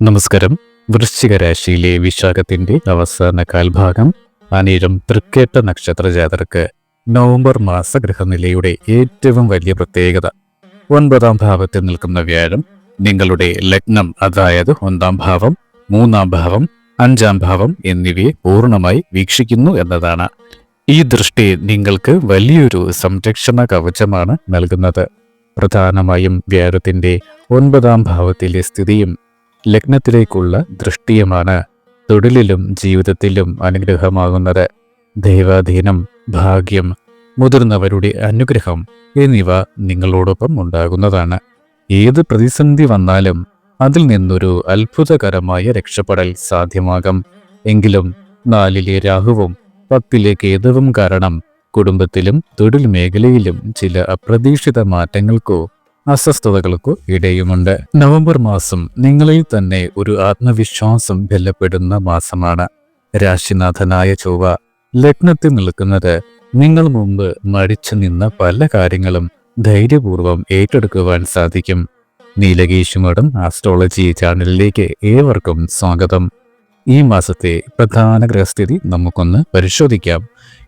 നമസ്കാരം. വൃശ്ചിക രാശിയിലെ വിശാഖത്തിന്റെ അവസാന കാൽഭാഗം അനേരം തൃക്കേട്ട നക്ഷത്ര ജാതർക്ക് നവംബർ മാസ ഗ്രഹനിലയുടെ ഏറ്റവും വലിയ പ്രത്യേകത. ഒൻപതാം ഭാവത്തിൽ നിൽക്കുന്ന വ്യാഴം നിങ്ങളുടെ ലഗ്നം അതായത് ഒന്നാം ഭാവം മൂന്നാം ഭാവം അഞ്ചാം ഭാവം എന്നിവയെ പൂർണമായി വീക്ഷിക്കുന്നു എന്നതാണ്. ഈ ദൃഷ്ടി നിങ്ങൾക്ക് വലിയൊരു സംരക്ഷണ കവചമാണ് നൽകുന്നത്. പ്രധാനമായും വ്യാഴത്തിന്റെ ഒൻപതാം ഭാവത്തിലെ സ്ഥിതിയും ലഗ്നത്തിലേക്കുള്ള ദൃഷ്ടിയുമാണ് തൊഴിലിലും ജീവിതത്തിലും അനുഗ്രഹമാകുന്നത്. ദൈവാധീനം ഭാഗ്യം മുതിർന്നവരുടെ അനുഗ്രഹം എന്നിവ നിങ്ങളോടൊപ്പം ഉണ്ടാകുന്നതാണ്. ഏത് പ്രതിസന്ധി വന്നാലും അതിൽ നിന്നൊരു അത്ഭുതകരമായ രക്ഷപ്പെടൽ സാധ്യമാകും. എങ്കിലും നാലിലെ രാഹുവും പത്തിലെ കേതുവും കാരണം കുടുംബത്തിലും തൊഴിൽ മേഖലയിലും ചില അപ്രതീക്ഷിത മാറ്റങ്ങൾക്കോ അസ്വസ്ഥതകൾക്കോ ഇടയുമുണ്ട്. നവംബർ മാസം നിങ്ങളിൽ തന്നെ ഒരു ആത്മവിശ്വാസം ബലപ്പെടുന്ന മാസമാണ്. രാശിനാഥനായ ചൊവ്വ ലഗ്നത്തിൽ നിൽക്കുന്നത് നിങ്ങൾ മുമ്പ് മടിച്ചു നിന്ന പല കാര്യങ്ങളും ധൈര്യപൂർവം ഏറ്റെടുക്കുവാൻ സാധിക്കും. നീലകേശുമഠം ആസ്ട്രോളജി ചാനലിലേക്ക് ഏവർക്കും സ്വാഗതം. ഈ മാസത്തെ പ്രധാന ഗ്രഹസ്ഥിതി നമുക്കൊന്ന് പരിശോധിക്കാം.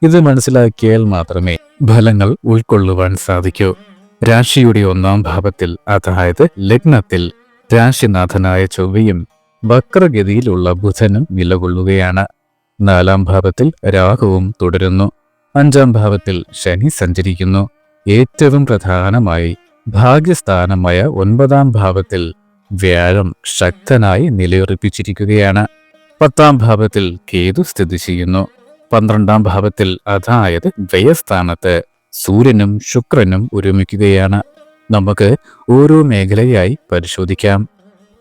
ഇത് മനസ്സിലാക്കിയാൽ മാത്രമേ ഫലങ്ങൾ ഉൾക്കൊള്ളുവാൻ സാധിക്കൂ. രാശിയുടെ ഒന്നാം ഭാവത്തിൽ അതായത് ലഗ്നത്തിൽ രാശിനാഥനായ ചൊവ്വയും വക്രഗതിയിലുള്ള ബുധനും നിലകൊള്ളുകയാണ്. നാലാം ഭാവത്തിൽ രാഹുവും തുടരുന്നു. അഞ്ചാം ഭാവത്തിൽ ശനി സഞ്ചരിക്കുന്നു. ഏറ്റവും പ്രധാനമായി ഭാഗ്യസ്ഥാനമായ ഒൻപതാം ഭാവത്തിൽ വ്യാഴം ശക്തനായി നിലയുറപ്പിച്ചിരിക്കുകയാണ്. പത്താം ഭാവത്തിൽ കേതു സ്ഥിതി ചെയ്യുന്നു. പന്ത്രണ്ടാം ഭാവത്തിൽ അതായത് വ്യയസ്ഥാനത്ത് സൂര്യനും ശുക്രനും ഒരുമിക്കുകയാണ്. നമുക്ക് ഓരോ മേഖലയായി പരിശോധിക്കാം.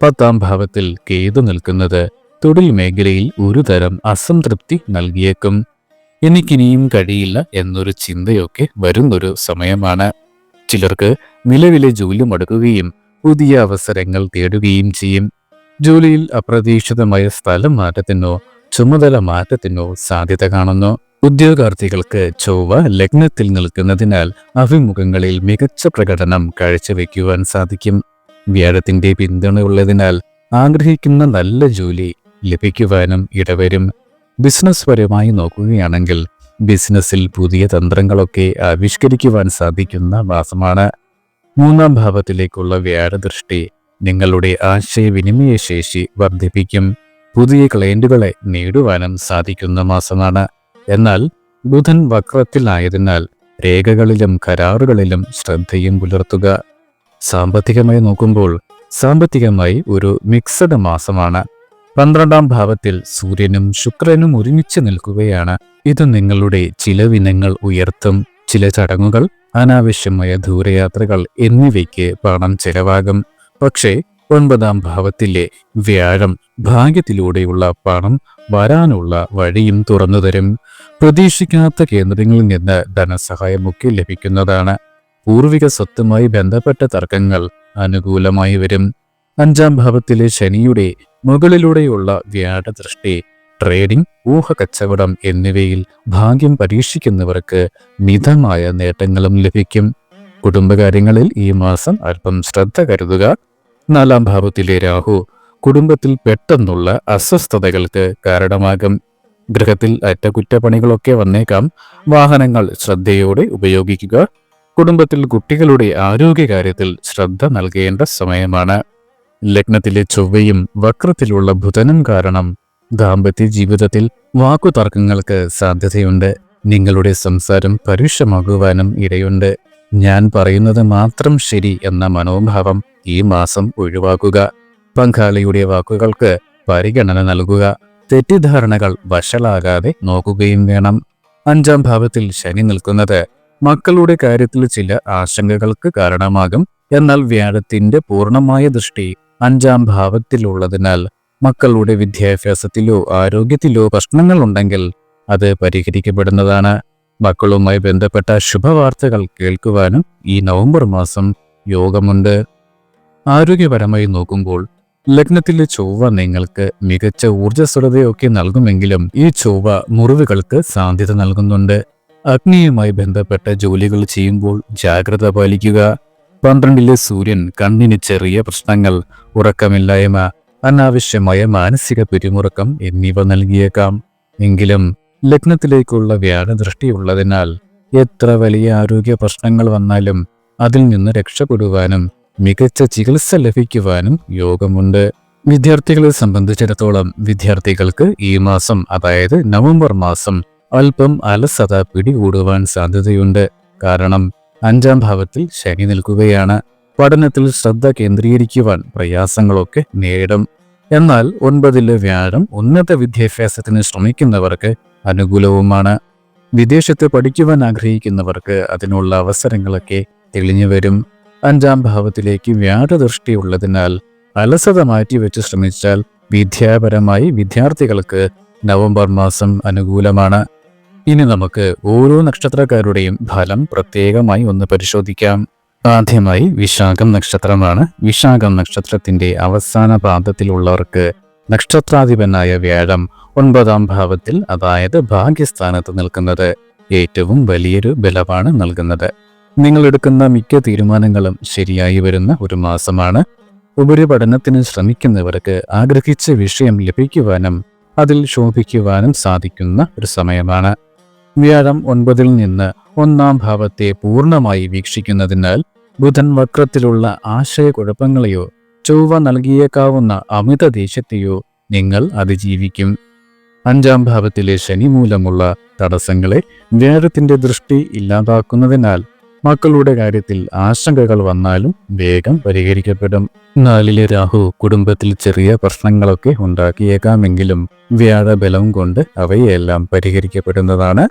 പത്താം ഭാവത്തിൽ കേതു നിൽക്കുന്നത് തൊഴിൽ മേഖലയിൽ ഒരു തരം അസംതൃപ്തി നൽകിയേക്കും. എനിക്കിനിയും കഴിയില്ല എന്നൊരു ചിന്തയൊക്കെ വരുന്നൊരു സമയമാണ്. ചിലർക്ക് നിലവിലെ ജോലി മടുക്കുകയും പുതിയ അവസരങ്ങൾ തേടുകയും ചെയ്യും. ജോലിയിൽ അപ്രതീക്ഷിതമായ സ്ഥലം മാറ്റത്തിനോ ചുമതല മാറ്റത്തിനോ സാധ്യത കാണുന്നു. ഉദ്യോഗാർത്ഥികൾക്ക് ചൊവ്വ ലഗ്നത്തിൽ നിൽക്കുന്നതിനാൽ അഭിമുഖങ്ങളിൽ മികച്ച പ്രകടനം കാഴ്ചവെക്കുവാൻ സാധിക്കും. വ്യാഴത്തിന്റെ പിന്തുണയുള്ളതിനാൽ ആഗ്രഹിക്കുന്ന നല്ല ജോലി ലഭിക്കുവാനും ഇടവരും. ബിസിനസ് പരമായി നോക്കുകയാണെങ്കിൽ ബിസിനസ്സിൽ പുതിയ തന്ത്രങ്ങളൊക്കെ ആവിഷ്കരിക്കുവാൻ സാധിക്കുന്ന മാസമാണ്. മൂന്നാം ഭാവത്തിലേക്കുള്ള വ്യാഴദൃഷ്ടി നിങ്ങളുടെ ആശയവിനിമയ ശേഷി വർദ്ധിപ്പിക്കും. പുതിയ ക്ലയന്റുകളെ നേടുവാനും സാധിക്കുന്ന മാസമാണ്. എന്നാൽ ബുധൻ വക്രത്തിലായതിനാൽ രേഖകളിലും കരാറുകളിലും ശ്രദ്ധയും പുലർത്തുക. സാമ്പത്തികമായി നോക്കുമ്പോൾ സാമ്പത്തികമായി ഒരു മിക്സഡ് മാസമാണ്. പന്ത്രണ്ടാം ഭാവത്തിൽ സൂര്യനും ശുക്രനും ഒരുമിച്ച് നിൽക്കുകയാണ്. ഇത് നിങ്ങളുടെ ചിലവിനങ്ങൾ ഉയർത്തും. ചില ചടങ്ങുകൾ അനാവശ്യമായ ദൂരയാത്രകൾ എന്നിവയ്ക്ക് പണം ചെലവാകും. പക്ഷേ ഒൻപതാം ഭാവത്തിലെ വ്യാഴം ഭാഗ്യത്തിലൂടെയുള്ള പണം വരാനുള്ള വഴിയും തുറന്നുതരും. പ്രതീക്ഷിക്കാത്ത കേന്ദ്രങ്ങളിൽ നിന്ന് ധനസഹായമൊക്കെ ലഭിക്കുന്നതാണ്. പൂർവിക സ്വത്തുമായി ബന്ധപ്പെട്ട തർക്കങ്ങൾ അനുകൂലമായി വരും. അഞ്ചാം ഭാവത്തിലെ ശനിയുടെ മുകളിലൂടെയുള്ള വ്യാഴദൃഷ്ടി ട്രേഡിംഗ് ഊഹക്കച്ചവടം എന്നിവയിൽ ഭാഗ്യം പരീക്ഷിക്കുന്നവർക്ക് മിതമായ നേട്ടങ്ങളും ലഭിക്കും. കുടുംബകാര്യങ്ങളിൽ ഈ മാസം അല്പം ശ്രദ്ധ കരുതുക. നാലാം ഭാവത്തിലെ രാഹു കുടുംബത്തിൽ പെട്ടെന്നുള്ള അസ്വസ്ഥതകൾക്ക് കാരണമാകും. ഗൃഹത്തിൽ അറ്റകുറ്റപ്പണികളൊക്കെ വന്നേക്കാം. വാഹനങ്ങൾ ശ്രദ്ധയോടെ ഉപയോഗിക്കുക. കുടുംബത്തിൽ കുട്ടികളുടെ ആരോഗ്യകാര്യത്തിൽ ശ്രദ്ധ നൽകേണ്ട സമയമാണ്. ലഗ്നത്തിലെ ചൊവ്വയും വക്രത്തിലുള്ള ബുധനും കാരണം ദാമ്പത്യ ജീവിതത്തിൽ വാക്കുതർക്കങ്ങൾക്ക് സാധ്യതയുണ്ട്. നിങ്ങളുടെ സംസാരം പരുഷമാകുവാനും ഇടയുണ്ട്. ഞാൻ പറയുന്നത് മാത്രം ശരി എന്ന മനോഭാവം ഈ മാസം ഒഴിവാക്കുക. പങ്കാളിയുടെ വാക്കുകൾക്ക് പരിഗണന നൽകുക. തെറ്റിദ്ധാരണകൾ വഷളാകാതെ നോക്കുകയും വേണം. അഞ്ചാം ഭാവത്തിൽ ശനി നിൽക്കുന്നത് മക്കളുടെ കാര്യത്തിൽ ചില ആശങ്കകൾക്ക് കാരണമാകും. എന്നാൽ വ്യാഴത്തിന്റെ പൂർണമായ ദൃഷ്ടി അഞ്ചാം ഭാവത്തിലുള്ളതിനാൽ മക്കളുടെ വിദ്യാഭ്യാസത്തിലോ ആരോഗ്യത്തിലോ പ്രശ്നങ്ങൾ ഉണ്ടെങ്കിൽ അത് പരിഹരിക്കപ്പെടുന്നതാണ്. മക്കളുമായി ബന്ധപ്പെട്ട ശുഭവാർത്തകൾ കേൾക്കുവാനും ഈ നവംബർ മാസം യോഗമുണ്ട്. ആരോഗ്യപരമായി നോക്കുമ്പോൾ ലഗ്നത്തിലെ ചൊവ്വ നിങ്ങൾക്ക് മികച്ച ഊർജസ്വലതയൊക്കെ നൽകുമെങ്കിലും ഈ ചൊവ്വ മുറിവുകൾക്ക് സാധ്യത നൽകുന്നുണ്ട്. അഗ്നിയുമായി ബന്ധപ്പെട്ട ജോലികൾ ചെയ്യുമ്പോൾ ജാഗ്രത പാലിക്കുക. പന്ത്രണ്ടിലെ സൂര്യൻ കണ്ണിന് ചെറിയ പ്രശ്നങ്ങൾ ഉറക്കമില്ലായ്മ അനാവശ്യമായ മാനസിക പിരിമുറുക്കം എന്നിവ നൽകിയേക്കാം. എങ്കിലും ലഗ്നത്തിലേക്കുള്ള വ്യാഴദൃഷ്ടിയുള്ളതിനാൽ എത്ര വലിയ ആരോഗ്യ പ്രശ്നങ്ങൾ വന്നാലും അതിൽ നിന്ന് രക്ഷപ്പെടുവാനും മികച്ച ചികിത്സ ലഭിക്കുവാനും യോഗമുണ്ട്. വിദ്യാർത്ഥികളെ സംബന്ധിച്ചിടത്തോളം വിദ്യാർത്ഥികൾക്ക് ഈ മാസം അതായത് നവംബർ മാസം അല്പം അലസത പിടികൂടുവാൻ സാധ്യതയുണ്ട്. കാരണം അഞ്ചാം ഭാവത്തിൽ ശനി നിൽക്കുകയാണ്. പഠനത്തിൽ ശ്രദ്ധ കേന്ദ്രീകരിക്കുവാൻ പ്രയാസങ്ങളൊക്കെ നേരിടും. എന്നാൽ ഒൻപതിലെ വ്യാഴം ഉന്നത വിദ്യാഭ്യാസത്തിന് ശ്രമിക്കുന്നവർക്ക് അനുകൂലവുമാണ്. വിദേശത്ത് പഠിക്കുവാൻ ആഗ്രഹിക്കുന്നവർക്ക് അതിനുള്ള അവസരങ്ങളൊക്കെ തെളിഞ്ഞു വരും. അഞ്ചാം ഭാവത്തിലേക്ക് വ്യാഴദൃഷ്ടിയുള്ളതിനാൽ അലസത മാറ്റിവെച്ച് ശ്രമിച്ചാൽ വിദ്യാപരമായി വിദ്യാർത്ഥികൾക്ക് നവംബർ മാസം അനുകൂലമാണ്. ഇനി നമുക്ക് ഓരോ നക്ഷത്രക്കാരുടെയും ഫലം പ്രത്യേകമായി ഒന്ന് പരിശോധിക്കാം. ആദ്യമായി വിശാഖം നക്ഷത്രമാണ്. വിശാഖം നക്ഷത്രത്തിന്റെ അവസാന പാദത്തിലുള്ളവർക്ക് നക്ഷത്രാധിപനായ വ്യാഴം ഒൻപതാം ഭാവത്തിൽ അതായത് ഭാഗ്യസ്ഥാനത്ത് നിൽക്കുന്നത് ഏറ്റവും വലിയൊരു ബലമാണ് നൽകുന്നത്. നിങ്ങൾ എടുക്കുന്ന മിക്ക തീരുമാനങ്ങളും ശരിയായി വരുന്ന ഒരു മാസമാണ്. ഉപരിപഠനത്തിന് ശ്രമിക്കുന്നവർക്ക് ആഗ്രഹിച്ച വിഷയം ലഭിക്കുവാനും അതിൽ ശോഭിക്കുവാനും സാധിക്കുന്ന ഒരു സമയമാണ്. വ്യാഴം ഒൻപതിൽ നിന്ന് ഒന്നാം ഭാവത്തെ പൂർണമായി വീക്ഷിക്കുന്നതിനാൽ ബുധൻ വക്രത്തിലുള്ള ആശയക്കുഴപ്പങ്ങളെയോ ചൊവ്വ നൽകിയേക്കാവുന്ന അമിത ദേഷ്യത്തെയോ നിങ്ങൾ അതിജീവിക്കും. അഞ്ചാം ഭാവത്തിലെ ശനി മൂലമുള്ള തടസ്സങ്ങളെ വ്യാഴത്തിന്റെ ദൃഷ്ടി ഇല്ലാതാക്കുന്നതിനാൽ മക്കളുടെ കാര്യത്തിൽ ആശങ്കകൾ വന്നാലും വേഗം പരിഹരിക്കപ്പെടും. നാലിലെ രാഹു കുടുംബത്തിൽ ചെറിയ പ്രശ്നങ്ങളൊക്കെ ഉണ്ടാക്കിയേക്കാമെങ്കിലും വ്യാഴബലം കൊണ്ട് അവയെല്ലാം പരിഹരിക്കപ്പെടുന്നതാണ്.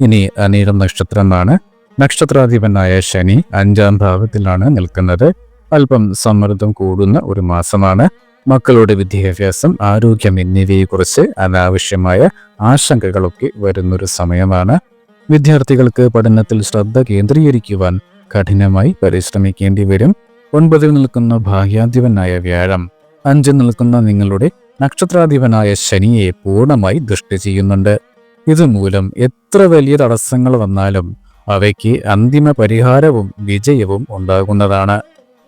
ഇനി അനീരം നക്ഷത്രമാണ്. നക്ഷത്രാധിപനായ ശനി അഞ്ചാം ഭാവത്തിലാണ് നിൽക്കുന്നത്. അല്പം സമ്മർദ്ദം കൂടുന്ന ഒരു മാസമാണ്. മക്കളുടെ വിദ്യാഭ്യാസം ആരോഗ്യം എന്നിവയെക്കുറിച്ച് അനാവശ്യമായ ആശങ്കകളൊക്കെ വരുന്നൊരു സമയമാണ്. വിദ്യാർത്ഥികൾക്ക് പഠനത്തിൽ ശ്രദ്ധ കേന്ദ്രീകരിക്കുവാൻ കഠിനമായി പരിശ്രമിക്കേണ്ടി വരും. ഒൻപതിൽ നിൽക്കുന്ന ഭാഗ്യാധിപനായ വ്യാഴം അഞ്ചിൽ നിൽക്കുന്ന നിങ്ങളുടെ നക്ഷത്രാധിപനായ ശനിയെ പൂർണമായി ദൃഷ്ടി ചെയ്യുന്നുണ്ട്. ഇതുമൂലം എത്ര വലിയ തടസ്സങ്ങൾ വന്നാലും അവയ്ക്ക് അന്തിമ പരിഹാരവും വിജയവും ഉണ്ടാകുന്നതാണ്.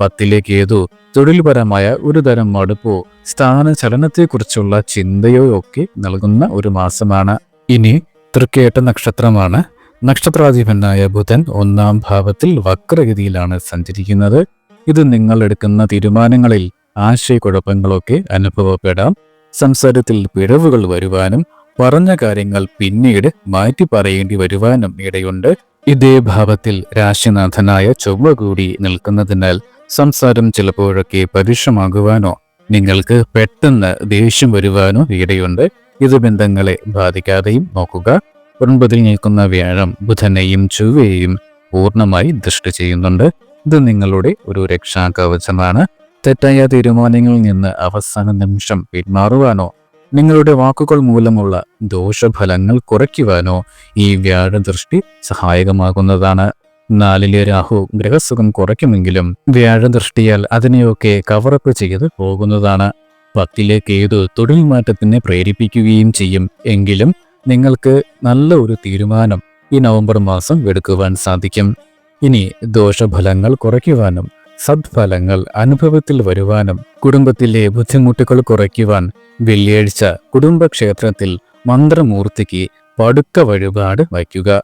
പത്തിലെ കേതു തൊഴിൽപരമായ ഒരു തരം മടുപ്പോ സ്ഥാനചലനത്തെക്കുറിച്ചുള്ള ചിന്തയോ ഒക്കെ നൽകുന്ന ഒരു മാസമാണ്. ഇനി തൃക്കേട്ട നക്ഷത്രമാണ്. നക്ഷത്രാധിപനായ ബുധൻ ഒന്നാം ഭാവത്തിൽ വക്രഗതിയിലാണ് സഞ്ചരിക്കുന്നത്. ഇത് നിങ്ങൾ എടുക്കുന്ന തീരുമാനങ്ങളിൽ ആശയക്കുഴപ്പങ്ങളൊക്കെ അനുഭവപ്പെടാം. സംസാരത്തിൽ പിഴവുകൾ വരുവാനും പറഞ്ഞ കാര്യങ്ങൾ പിന്നീട് മാറ്റി പറയേണ്ടി വരുവാനും ഇടയുണ്ട്. ഇതേ ഭാവത്തിൽ രാശിനാഥനായ ചൊവ്വ കൂടി നിൽക്കുന്നതിനാൽ സംസാരം ചിലപ്പോഴൊക്കെ പരുഷമാകുവാനോ നിങ്ങൾക്ക് പെട്ടെന്ന് ദേഷ്യം വരുവാനോ ഇടയുണ്ട്. ഇത് ബന്ധങ്ങളെ ബാധിക്കാതെയും നോക്കുക. ഒൻപതിൽ നിൽക്കുന്ന വ്യാഴം ബുധനെയും ചൊവ്വയെയും പൂർണമായി ദൃഷ്ടി ചെയ്യുന്നുണ്ട്. ഇത് നിങ്ങളുടെ ഒരു രക്ഷാകവചമാണ് തെറ്റായ തീരുമാനങ്ങളിൽ നിന്ന് അവസാന നിമിഷം പിന്മാറുവാനോ നിങ്ങളുടെ വാക്കുകൾ മൂലമുള്ള ദോഷഫലങ്ങൾ കുറയ്ക്കുവാനോ ഈ വ്യാഴദൃഷ്ടി സഹായകമാകുന്നതാണ്. നാലിലെ രാഹു ഗ്രഹസുഖം കുറയ്ക്കുമെങ്കിലും വ്യാഴദൃഷ്ടിയാൽ അതിനെയൊക്കെ കവറപ്പ് ചെയ്ത് പോകുന്നതാണ്. പത്തിലെ കേതു തൊഴിൽ മാറ്റത്തിനെ പ്രേരിപ്പിക്കുകയും ചെയ്യും. എങ്കിലും നിങ്ങൾക്ക് നല്ല ഒരു തീരുമാനം ഈ നവംബർ മാസം എടുക്കുവാൻ സാധിക്കും. ഇനി ദോഷഫലങ്ങൾ കുറയ്ക്കുവാനും സദ്ഫലങ്ങൾ അനുഭവത്തിൽ വരുവാനും കുടുംബത്തിലെ ബുദ്ധിമുട്ടുകൾ കുറയ്ക്കുവാൻ വെള്ളിയാഴ്ച കുടുംബക്ഷേത്രത്തിൽ മന്ത്രമൂർത്തിക്ക് പടുക്ക വഴിപാട് വയ്ക്കുക.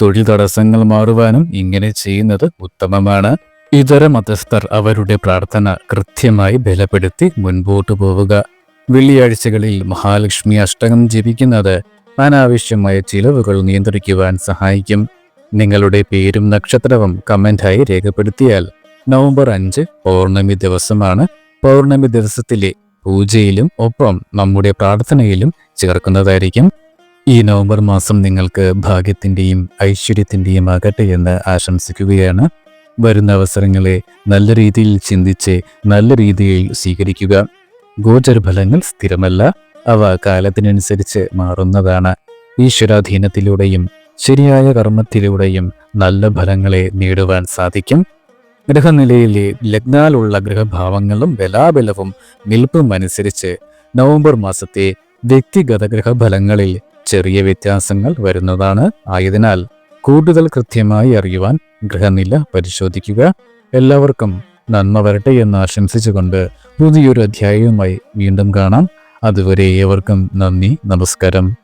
തൊഴിൽ തടസ്സങ്ങൾ മാറുവാനും ഇങ്ങനെ ചെയ്യുന്നത് ഉത്തമമാണ്. ഇതര മതസ്ഥർ അവരുടെ പ്രാർത്ഥന കൃത്യമായി ബലപ്പെടുത്തി മുൻപോട്ടു പോവുക. വെള്ളിയാഴ്ചകളിൽ മഹാലക്ഷ്മി അഷ്ടകം ജപിക്കുന്നത് അനാവശ്യമായ ചിലവുകൾ നിയന്ത്രിക്കുവാൻ സഹായിക്കും. നിങ്ങളുടെ പേരും നക്ഷത്രവും കമന്റായി രേഖപ്പെടുത്തിയാൽ നവംബർ അഞ്ച് പൗർണമി ദിവസമാണ്. പൗർണമി ദിവസത്തിലെ പൂജയിലും ഒപ്പം നമ്മുടെ പ്രാർത്ഥനയിലും ചേർക്കുന്നതായിരിക്കും. ഈ നവംബർ മാസം നിങ്ങൾക്ക് ഭാഗ്യത്തിന്റെയും ഐശ്വര്യത്തിന്റെയും ആകട്ടെ എന്ന് ആശംസിക്കുകയാണ്. വരുന്ന അവസരങ്ങളെ നല്ല രീതിയിൽ ചിന്തിച്ച് നല്ല രീതിയിൽ സ്വീകരിക്കുക. ഗോചരഫലങ്ങൾ സ്ഥിരമല്ല. അവ കാലത്തിനനുസരിച്ച് മാറുന്നതാണ്. ഈശ്വരാധീനത്തിലൂടെയും ശരിയായ കർമ്മത്തിലൂടെയും നല്ല ഫലങ്ങളെ നേടുവാൻ സാധിക്കും. ഗ്രഹനിലയിലെ ലഗ്നാലുള്ള ഗ്രഹഭാവങ്ങളും ബലാബലവും നിൽപ്പും അനുസരിച്ച് നവംബർ മാസത്തെ വ്യക്തിഗത ഗ്രഹഫലങ്ങളിൽ ചെറിയ വ്യത്യാസങ്ങൾ വരുന്നതാണ്. ആയതിനാൽ കൂടുതൽ കൃത്യമായി അറിയുവാൻ ഗ്രഹനില പരിശോധിക്കുക. എല്ലാവർക്കും നന്മ വരട്ടെ എന്ന് ആശംസിച്ചുകൊണ്ട് പുതിയൊരു അധ്യായവുമായി വീണ്ടും കാണാം. അതുവരെ ഏവർക്കും നന്ദി നമസ്കാരം.